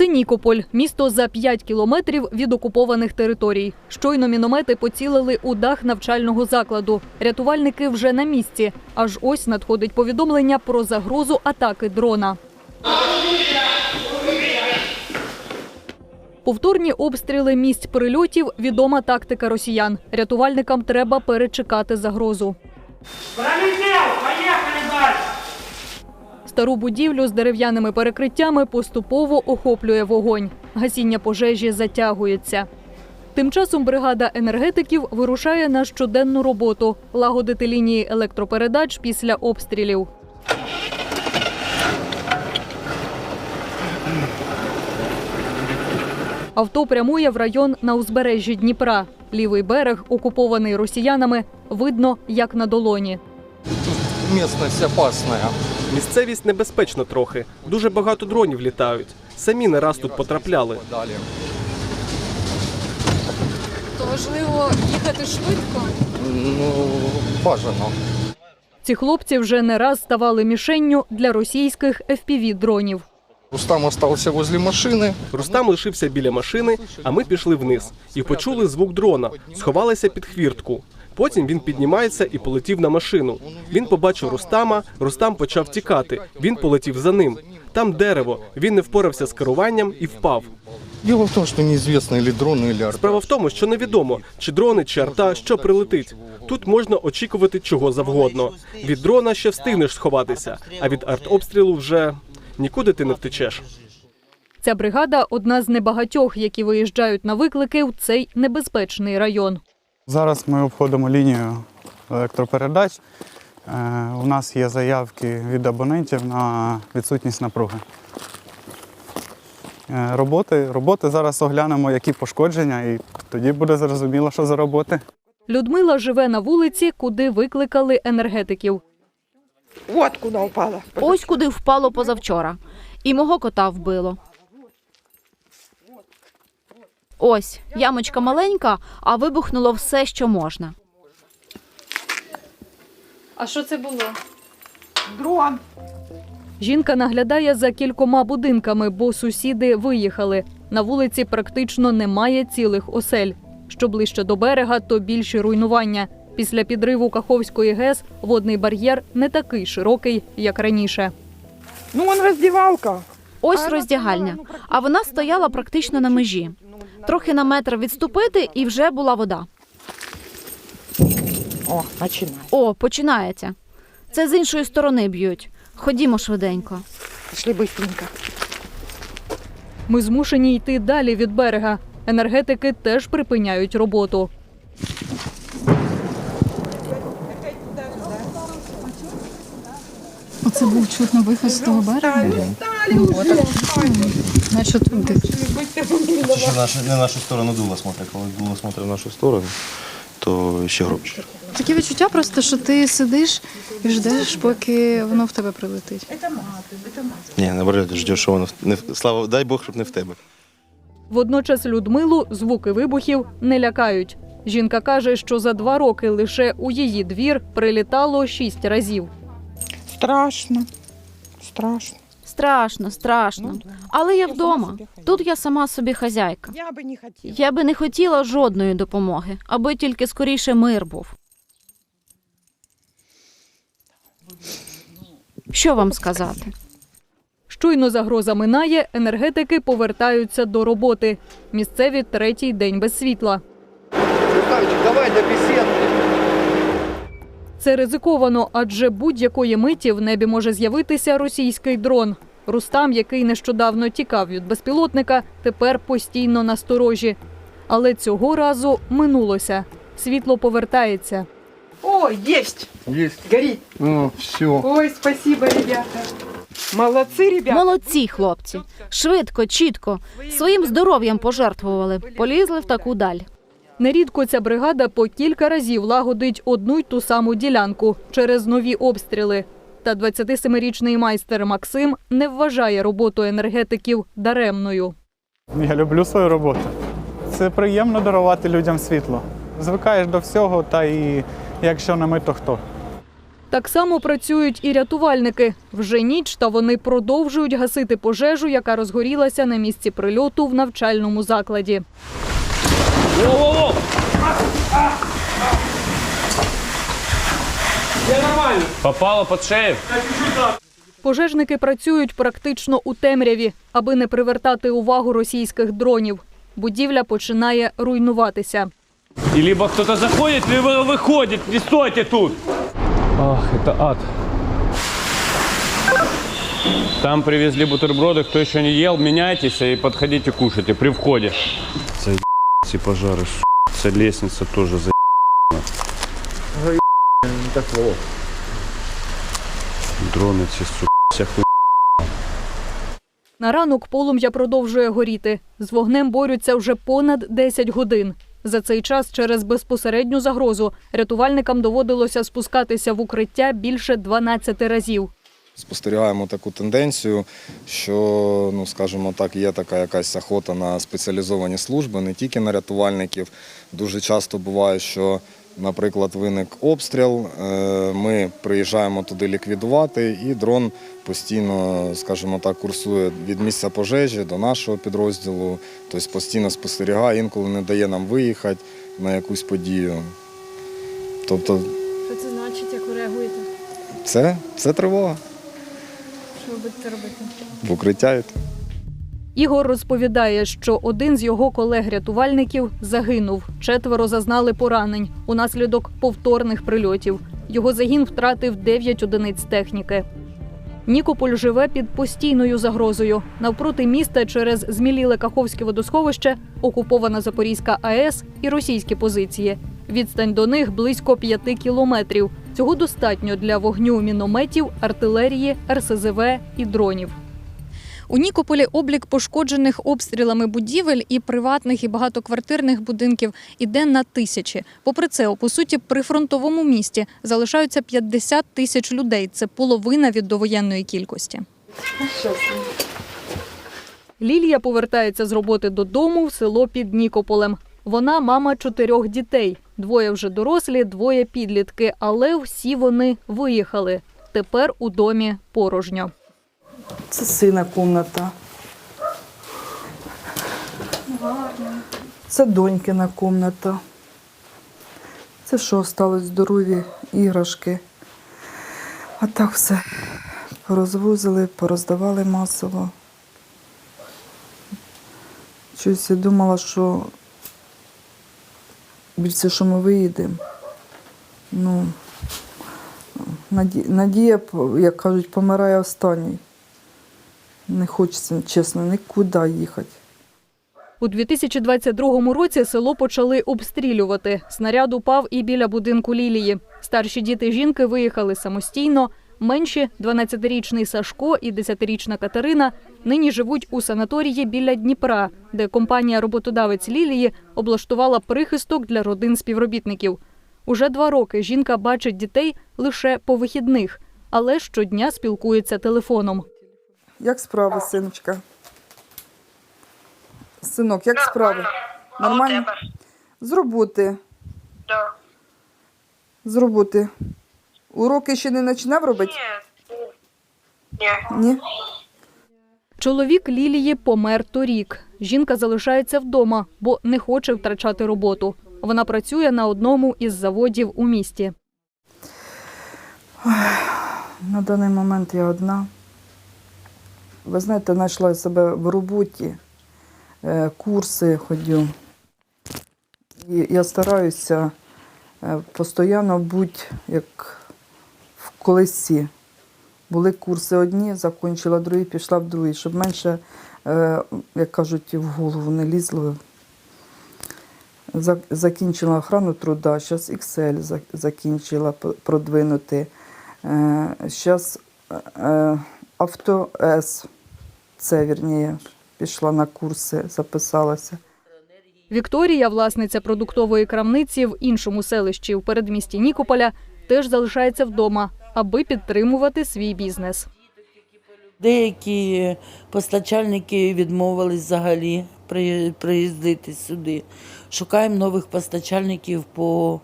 Це Нікополь, місто за 5 кілометрів від окупованих територій. Щойно міномети поцілили у дах навчального закладу. Рятувальники вже на місці. Аж ось надходить повідомлення про загрозу атаки дрона. Повторні обстріли місць прильотів відома тактика росіян. Рятувальникам треба перечекати загрозу. Пролетел! Стару будівлю з дерев'яними перекриттями поступово охоплює вогонь. Гасіння пожежі затягується. Тим часом бригада енергетиків вирушає на щоденну роботу лагодити лінії електропередач після обстрілів. Авто прямує в район на узбережжі Дніпра. Лівий берег, окупований росіянами, видно як на долоні. Местность опасная. Місцевість небезпечна трохи. Дуже багато дронів літають. Самі не раз тут потрапляли. Далі. То важливо їхати швидко. Ну, бажано. Ці хлопці вже не раз ставали мішенню для російських fpv дронів. Рустам остался возле машины. Рустам лишився біля машини, а ми пішли вниз і почули звук дрона. Сховалися під хвіртку. Потім він піднімається і полетів на машину. Він побачив Рустама. Рустам почав тікати. Він полетів за ним. Там дерево. Він не впорався з керуванням і впав. Дело в том, что неизвестно или дрон, или арта. Справа в тому, що невідомо, чи дрони, чи арта, що прилетить. Тут можна очікувати чого завгодно. Від дрона ще встигнеш сховатися, а від артобстрілу вже нікуди ти не втечеш. Ця бригада одна з небагатьох, які виїжджають на виклики в цей небезпечний район. Зараз ми обходимо лінію електропередач. Е, У нас є заявки від абонентів на відсутність напруги. Е, Роботи, роботи зараз оглянемо, які пошкодження, і тоді буде зрозуміло, що за роботи. Людмила живе на вулиці, куди викликали енергетиків. Вот куда упала. Ось куди впало позавчора. І мого кота вбило. Ось, ямочка маленька, а вибухнуло все, що можна. А що це було? Дрон. Жінка наглядає за кількома будинками, бо сусіди виїхали. На вулиці практично немає цілих осель. Що ближче до берега, то більші руйнування. Після підриву Каховської ГЕС водний бар'єр не такий широкий, як раніше. Ну, он раздевалка. Ось роздягальня. А вона стояла практично на межі. Трохи на метр відступити, і вже була вода. О, начинай. О, починається. Це з іншої сторони б'ють. Ходімо швиденько. Пошли быстренько. Ми змушені йти далі від берега. Енергетики теж припиняють роботу. Оце був чутно виход з того берега. Ну, отак. Ще не нашу сторону дуло смотрить. Коли дуло смотрить в нашу сторону, то ще громче. Таке відчуття просто, що ти сидиш і ждеш, поки воно в тебе прилетить. Ні, наоборот, ждеш, що воно в- не в- слава, дай Бог, щоб не в тебе. Водночас Людмилу звуки вибухів не лякають. Жінка каже, що за два роки лише у її двір прилітало шість разів. Страшно. Страшно. Страшно, страшно. Але я вдома. Тут я сама собі хазяйка. Я бы не хотела. Я би не хотіла жодної допомоги, аби тільки скоріше мир був. Що вам сказати? Щойно загроза минає, енергетики повертаються до роботи. Місцеві третій день без світла. Давай до беседы. Це ризиковано, адже будь-якої миті в небі може з'явитися російський дрон. Рустам, який нещодавно тікав від безпілотника, тепер постійно на сторожі. Але цього разу минулося. Світло повертається. Ой, есть. Есть. Горит. Ну, все. Ой, спасибо, ребята. Молодцы, ребята. Молодці, хлопці. Швидко, чітко, своїм здоров'ям пожертвували, полізли в таку даль. Нерідко ця бригада по кілька разів лагодить одну й ту саму ділянку через нові обстріли. Та 27-річний майстер Максим не вважає роботу енергетиків даремною. Я люблю свою роботу. Це приємно дарувати людям світло. Звикаєш до всього, та і якщо не ми, то хто? Так само працюють і рятувальники. Вже ніч, та вони продовжують гасити пожежу, яка розгорілася на місці прильоту в навчальному закладі. Попало под шею. Пожежники працюють практично у темряві, аби не привертати увагу російських дронів. Будівля починає руйнуватися. И либо кто-то заходит, либо выходит. Не стойте тут. Ах, это ад. Там привезли бутерброды. Кто еще не ел, меняйтесь и подходите кушайте при входе. Ці пожари, Ця лестниця теж за Дрони ці, су, вся. На ранок полум'я продовжує горіти. З вогнем борються вже понад 10 годин. За цей час через безпосередню загрозу рятувальникам доводилося спускатися в укриття більше 12 разів. Спостерігаємо таку тенденцію, що, ну скажімо так, є така якась охота на спеціалізовані служби, не тільки на рятувальників. Дуже часто буває, що, наприклад, виник обстріл, е, ми приїжджаємо туди ліквідувати, і дрон постійно, скажімо так, курсує від місця пожежі до нашого підрозділу, тобто постійно спостерігає, інколи не дає нам виїхати на якусь подію. Тобто Що це значить, як ви реагуєте? це, це тривога. Що ви будете робити? В укриття йти. Ігор розповідає, що один з його колег-рятувальників загинув. Четверо зазнали поранень унаслідок повторних прильотів. Його загін втратив 9 одиниць техніки. Нікополь живе під постійною загрозою. Навпроти міста через зміліле Каховське водосховище, окупована Запорізька АЕС і російські позиції. Відстань до них близько 5 кілометрів. Цього достатньо для вогню мінометів, артилерії, РСЗВ і дронів. У Нікополі облік пошкоджених обстрілами будівель і приватних і багатоквартирних будинків іде на тисячі. Попри це, по суті, при фронтовому місті залишаються 50 тисяч людей. Це половина від довоєнної кількості. Лілія повертається з роботи додому в село під Нікополем. Вона мама чотирьох дітей. Двоє вже дорослі, двоє підлітки, але всі вони виїхали. Тепер у домі порожньо. Це сина кімната. Це донькина кімната. Це що осталось здорові іграшки. А так все порозвозили, пороздавали масово. Щось я думала, що більше, що ми виїдемо. Ну, надія, як кажуть, помирає останній. Не хочеться, чесно, нікуди їхати. У 2022 році село почали обстрілювати. Снаряд упав і біля будинку Лілії. Старші діти жінки виїхали самостійно. Менші 12-річний Сашко і 10-річна Катерина нині живуть у санаторії біля Дніпра, де компанія роботодавець Лілії облаштувала прихисток для родин співробітників. Уже два роки жінка бачить дітей лише по вихідних, але щодня спілкується телефоном. Як справи, синочка? Синок, як справи? Нормально? З роботи. З роботи. Уроки ще не починав робити? Ні. Ні? Чоловік Лілії помер торік. Жінка залишається вдома, бо не хоче втрачати роботу. Вона працює на одному із заводів у місті. На даний момент я одна. Ви знаєте, знайшла себе в роботі, е, курси ходю. І я стараюся е, постійно бути як в колесі. Були курси одні, закінчила другі, пішла в другий, щоб менше, е, як кажуть, в голову не лізло. Закінчила охрану труда, зараз Excel закінчила продвинути. Зараз авто С, це вірніше, пішла на курси, записалася. Вікторія, власниця продуктової крамниці в іншому селищі у передмісті Нікополя, теж залишається вдома, аби підтримувати свій бізнес. Деякі постачальники відмовились взагалі при- приїздити сюди. Шукаємо нових постачальників по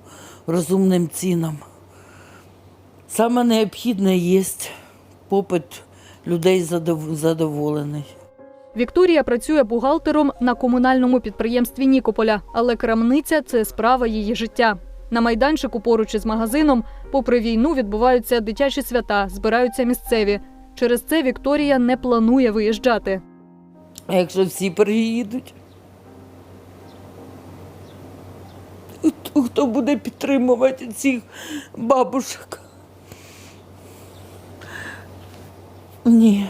розумним цінам. Саме необхідне є. Попит людей задоволений. Вікторія працює бухгалтером на комунальному підприємстві Нікополя, але крамниця це справа її життя. На майданчику поруч із магазином, попри війну, відбуваються дитячі свята, збираються місцеві. Через це Вікторія не планує виїжджати. А якщо всі приїдуть, то хто буде підтримувати цих бабушок? Ні.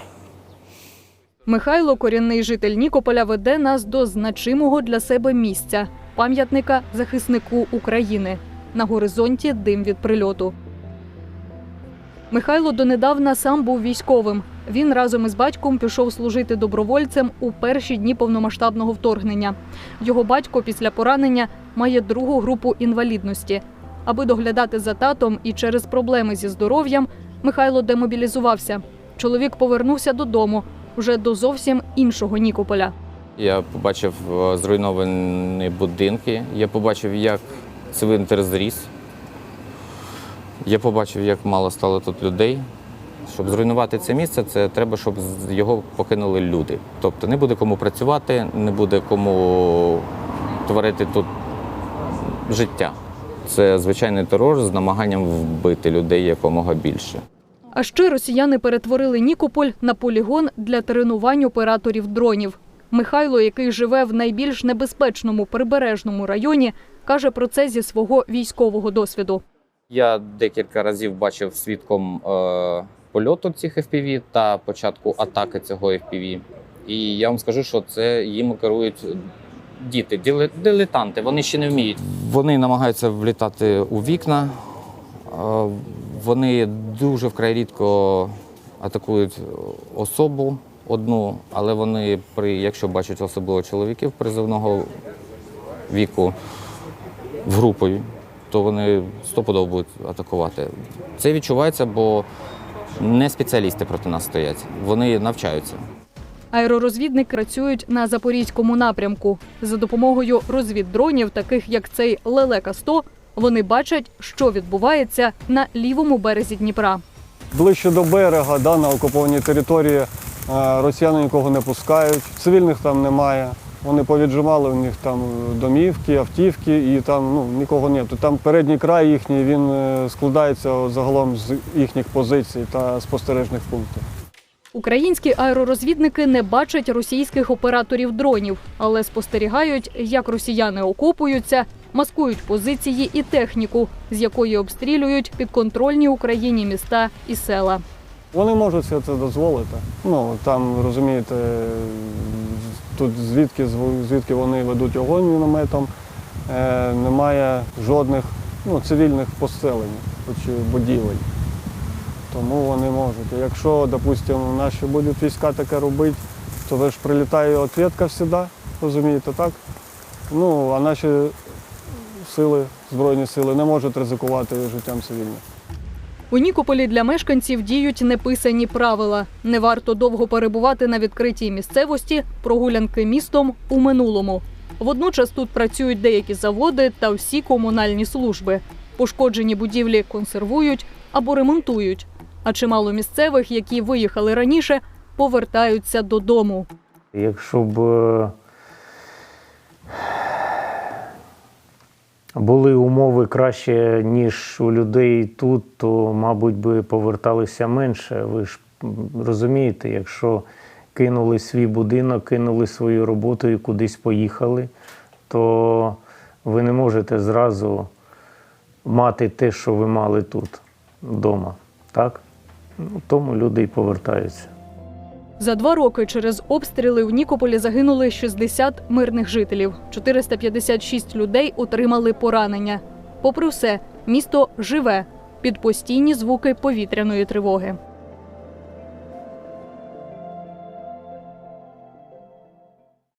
Михайло, корінний житель Нікополя, веде нас до значимого для себе місця пам'ятника захиснику України. На горизонті дим від прильоту. Михайло донедавна сам був військовим. Він разом із батьком пішов служити добровольцем у перші дні повномасштабного вторгнення. Його батько після поранення має другу групу інвалідності. Аби доглядати за татом і через проблеми зі здоров'ям, Михайло демобілізувався. Чоловік повернувся додому вже до зовсім іншого Нікополя. Я побачив е, зруйновані будинки, я побачив, як цвинтар зріс. Я побачив, як мало стало тут людей. Щоб зруйнувати це місце, це треба, щоб його покинули люди. Тобто не буде кому працювати, не буде кому творити тут життя. Це звичайний терор з намаганням вбити людей якомога більше. А ще росіяни перетворили Нікополь на полігон для тренувань операторів дронів. Михайло, який живе в найбільш небезпечному прибережному районі, каже про це зі свого військового досвіду. Я декілька разів бачив свідком е, польоту цих FPV та початку атаки цього FPV. І я вам скажу, що це їм керують діти, дилетанти. Вони ще не вміють. Вони намагаються влітати у вікна. Вони дуже вкрай рідко атакують особу одну, але вони при, якщо бачать особливо чоловіків призовного віку в групі, то вони стопудово будуть атакувати. Це відчувається, бо не спеціалісти проти нас стоять. Вони навчаються. Аеророзвідники працюють на запорізькому напрямку. За допомогою розвіддронів, таких як цей Лелека 100 вони бачать, що відбувається на лівому березі Дніпра. Ближче до берега, да, на окупованій території, е, росіяни нікого не пускають, цивільних там немає. Вони повіджимали, у них там домівки, автівки, і там ну, нікого нету. Там передній край їхній він е, складається загалом з їхніх позицій та спостережних пунктів. Українські аеророзвідники не бачать російських операторів дронів, але спостерігають, як росіяни окопуються, маскують позиції і техніку, з якої обстрілюють підконтрольні Україні міста і села. Вони можуть це дозволити. Ну там розумієте, тут звідки звідки вони ведуть огонь мінометом, е, немає жодних ну, цивільних поселень чи будівель. Тому вони можуть. Якщо, допустимо, наші будуть війська таке робити, то ви ж прилітає відповідка завжди, розумієте, так? Ну, а наші сили, Збройні сили не можуть ризикувати життям цивільних. У Нікополі для мешканців діють неписані правила. Не варто довго перебувати на відкритій місцевості, прогулянки містом у минулому. Водночас тут працюють деякі заводи та всі комунальні служби. Пошкоджені будівлі консервують або ремонтують. А чимало місцевих, які виїхали раніше, повертаються додому. Якщо б е, були умови краще, ніж у людей тут, то, мабуть, би поверталися менше. Ви ж розумієте, якщо кинули свій будинок, кинули свою роботу і кудись поїхали, то ви не можете зразу мати те, що ви мали тут вдома. Так? Ну, тому люди і повертаються. За два роки через обстріли в Нікополі загинули 60 мирних жителів. 456 людей отримали поранення. Попри все, місто живе під постійні звуки повітряної тривоги.